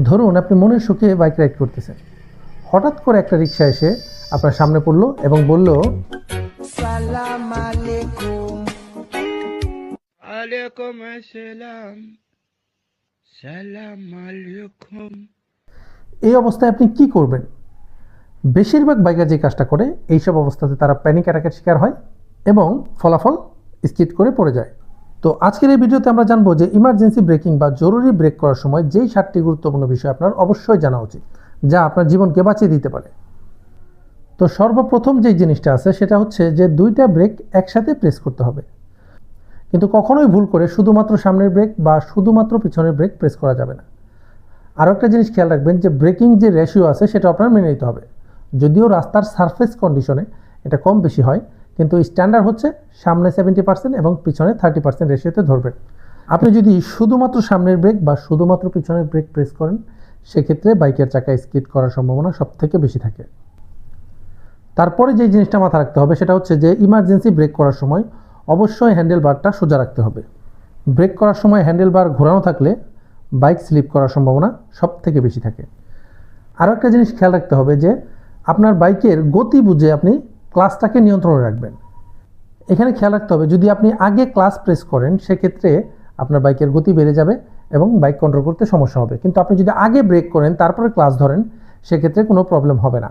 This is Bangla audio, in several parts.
ধরুন আপনি মনের সুখে বাইক রাইড করতেছেন। হঠাৎ করে একটা রিক্সা এসে আপনার সামনে পড়ল এবং বলল আলাইকুম। সালাম এই অবস্থায় আপনি কি করবেন? বেশিরভাগ বাইকার যে কাজটা করে এইসব অবস্থাতে তারা প্যানিক অ্যাটাকের শিকার হয় এবং ফলাফল স্কিট করে পড়ে যায়। তো আজকের এই ভিডিওতে আমরা জানব যে ইমার্জেন্সি ব্রেকিং বা জরুরি ব্রেক করার সময় যেই সাতটি গুরুত্বপূর্ণ বিষয় আপনার অবশ্যই জানা উচিত, যা আপনার জীবনকে বাঁচিয়ে দিতে পারে। তো সর্বপ্রথম যে জিনিসটা আছে, সেটা হচ্ছে যে দুইটা ব্রেক একসাথে প্রেস করতে হবে। কিন্তু কখনোই ভুল করে শুধুমাত্র সামনের ব্রেক বা শুধুমাত্র পিছনের ব্রেক প্রেস করা যাবে না। আরও একটা জিনিস খেয়াল রাখবেন যে ব্রেকিং যে রেশিও আছে, সেটা আপনার মেনে নিতে হবে। যদিও রাস্তার সারফেস কন্ডিশনে এটা কম বেশি হয় কিন্তু স্ট্যান্ডার্ড হচ্ছে সামনে সেভেন্টি পার্সেন্ট এবং পিছনে থার্টি পার্সেন্ট রেশিওতে ধরবেন আপনি যদি শুধুমাত্র সামনের ব্রেক বা শুধুমাত্র পিছনের ব্রেক প্রেস করেন, সেক্ষেত্রে বাইকের চাকা স্কিড করার সম্ভাবনা সব থেকে বেশি থাকে। তারপরে যে জিনিসটা মাথা রাখতে হবে, সেটা হচ্ছে যে ইমার্জেন্সি ব্রেক করার সময় অবশ্যই হ্যান্ডেল বারটা সোজা রাখতে হবে। ব্রেক করার সময় হ্যান্ডেল বার ঘোরানো থাকলে বাইক স্লিপ করার সম্ভাবনা সব থেকে বেশি থাকে। আরও একটা জিনিস খেয়াল রাখতে হবে যে, আপনার বাইকের গতি বুঝে আপনি ক্লাসটাকে নিয়ন্ত্রণে রাখবেন। এখানে খেয়াল রাখতে হবে, যদি আপনি আগে ক্লাস প্রেস করেন, সেক্ষেত্রে আপনার বাইকের গতি বেড়ে যাবে এবং বাইক কন্ট্রোল করতে সমস্যা হবে। কিন্তু আপনি যদি আগে ব্রেক করেন, তারপরে ক্লাস ধরেন, সেক্ষেত্রে কোনো প্রবলেম হবে না।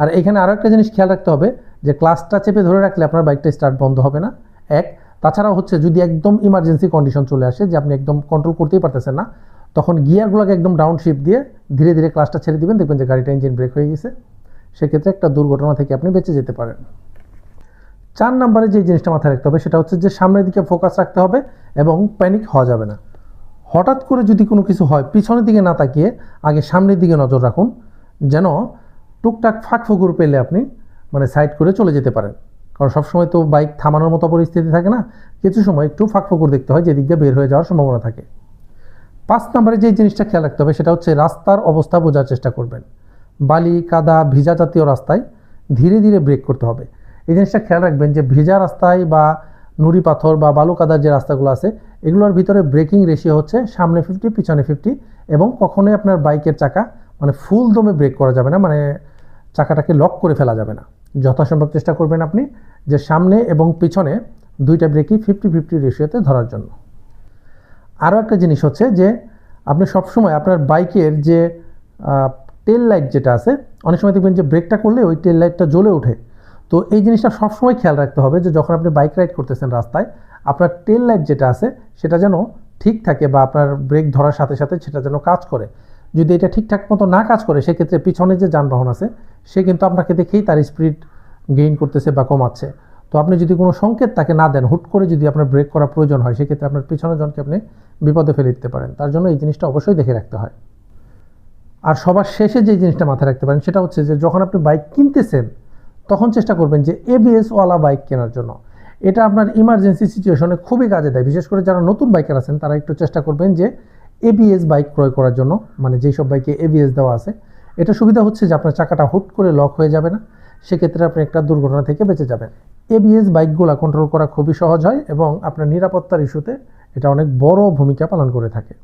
আর এখানে আরও একটা জিনিস খেয়াল রাখতে হবে, যে ক্লাসটা চেপে ধরে রাখলে আপনার বাইকটা স্টার্ট বন্ধ হবে না। এক, তাছাড়াও হচ্ছে যদি একদম ইমার্জেন্সি কন্ডিশন চলে আসে, যে আপনি একদম কন্ট্রোল করতেই পারতেছেন না, তখন গিয়ারগুলোকে একদম ডাউন শিপ দিয়ে ধীরে ধীরে ক্লাসটা ছেড়ে দিবেন, দেখবেন যে গাড়িটা ইঞ্জিন ব্রেক হয়ে গেছে। সেক্ষেত্রে একটা দুর্ঘটনা থেকে আপনি বেঁচে যেতে পারেন। চার নম্বরে যে জিনিসটা মাথায় রাখতে হবে সেটা হচ্ছে যে সামনের দিকে ফোকাস রাখতে হবে এবং প্যানিক হওয়া যাবে না। হঠাৎ করে যদি কোনো কিছু হয়, পিছনের দিকে না তাকিয়ে আগে সামনের দিকে নজর রাখুন, যেন টুকটাক ফাঁক ফুকুর পেলে আপনি মানে সাইড করে চলে যেতে পারেন। কারণ সবসময় তো বাইক থামানোর মতো পরিস্থিতি থাকে না, কিছু সময় একটু ফাঁক ফুকুর দেখতে হয়, যেদিক দিয়ে বের হয়ে যাওয়ার সম্ভাবনা থাকে। পাঁচ নম্বরে যে জিনিসটা খেয়াল রাখতে হবে সেটা হচ্ছে রাস্তার অবস্থা বোঝার চেষ্টা করবেন। বালি, কাদা, ভিজা জাতীয় রাস্তায় ধীরে ধীরে ব্রেক করতে হবে। এই জিনিসটা খেয়াল রাখবেন যে ভিজা রাস্তায় বা নুড়ি পাথর বা বালু কাদার যে রাস্তাগুলো আছে, এগুলোর ভিতরে ব্রেকিং রেশিও হচ্ছে সামনে ফিফটি পিছনে ফিফটি এবং কখনোই আপনার বাইকের চাকা মানে ফুল দমে ব্রেক করা যাবে না মানে চাকাটাকে লক করে ফেলা যাবে না। যথাসম্ভব চেষ্টা করবেন আপনি যে সামনে এবং পিছনে দুইটা ব্রেকই ফিফটি ফিফটি রেশিওতে ধরার জন্য। আরও একটা জিনিস হচ্ছে যে আপনি সবসময় আপনার বাইকের যে টেল লাইট যেটা আছে, অনেক সময় দেখবেন যে ব্রেকটা করলে ওই টেল লাইটটা জ্বলে ওঠে। তো এই জিনিসটা সবসময় খেয়াল রাখতে হবে যে যখন আপনি বাইক রাইড করতেছেন রাস্তায়, আপনার টেল লাইট যেটা আছে, সেটা যেন ঠিক থাকে বা আপনার ব্রেক ধরার সাথে সাথে সেটা যেন কাজ করে। যদি এটা ঠিকঠাক মতো না কাজ করে, সেক্ষেত্রে পিছনে যে যানবাহন আছে, সে কিন্তু আপনাকে দেখেই তার স্পিড গেইন করতেছে বা কমাচ্ছে। তো আপনি যদি কোনো সংকেত তাকে না দেন, হুট করে যদি আপনার ব্রেক করা প্রয়োজন হয়, সেক্ষেত্রে আপনার পিছনের জনকে আপনি বিপদে ফেলে দিতে পারেন। তার জন্য এই জিনিসটা অবশ্যই দেখে রাখতে হয়। আর সবার শেষে যে জিনিসটা মাথায় রাখতে পারেন সেটা হচ্ছে যে যখন আপনি বাইক কিনতেছেন, তখন চেষ্টা করবেন যে এবিএসওয়ালা বাইক কেনার জন্য। এটা আপনার ইমার্জেন্সি সিচুয়েশনে খুবই কাজে দেয়। বিশেষ করে যারা নতুন বাইকার আছেন, তারা একটু চেষ্টা করবেন যে এবিএস বাইক ক্রয় করার জন্য মানে যেই সব বাইকে এবিএস দেওয়া আছে। এটা সুবিধা হচ্ছে যে আপনার চাকাটা হুট করে লক হয়ে যাবে না। সেক্ষেত্রে আপনি একটা দুর্ঘটনা থেকে বেঁচে যাবেন। এবিএস বাইকগুলো কন্ট্রোল করা খুবই সহজ হয় এবং আপনার নিরাপত্তার ইস্যুতে এটা অনেক বড় ভূমিকা পালন করে থাকে।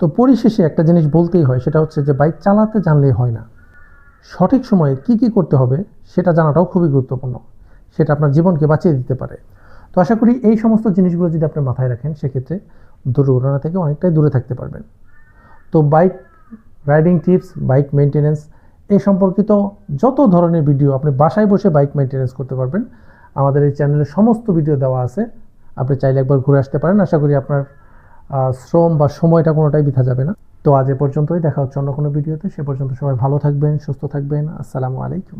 তো পরিশেষে একটা জিনিস বলতেই হয়, সেটা হচ্ছে যে বাইক চালাতে জানলেই হয় না। সঠিক সময়ে কি কি করতে হবে সেটা জানাটাও খুবই গুরুত্বপূর্ণ। সেটা আপনার জীবনকে বাঁচিয়ে দিতে পারে। তো আশা করি এই সমস্ত জিনিসগুলো যদি আপনি মাথায় রাখেন, সেক্ষেত্রে দুর্ঘটনা থেকে অনেকটাই দূরে থাকতে পারবেন। তো bike riding tips, bike maintenance এই সম্পর্কিত যত ধরনের ভিডিও আপনি বাসায় বসে বাইক মেনটেনেন্স করতে পারবেন, আমাদের এই চ্যানেলে সমস্ত ভিডিও দেওয়া আছে। আপনি চাইলে একবার ঘুরে আসতে পারেন। আশা করি আপনার শ্রম বা সময়টা কোনোটাই বৃথা যাবে না। তো আজ এ পর্যন্তই, দেখা হচ্ছে অন্য কোনো ভিডিওতে। সে পর্যন্ত সবাই ভালো থাকবেন, সুস্থ থাকবেন। আসসালামু আলাইকুম।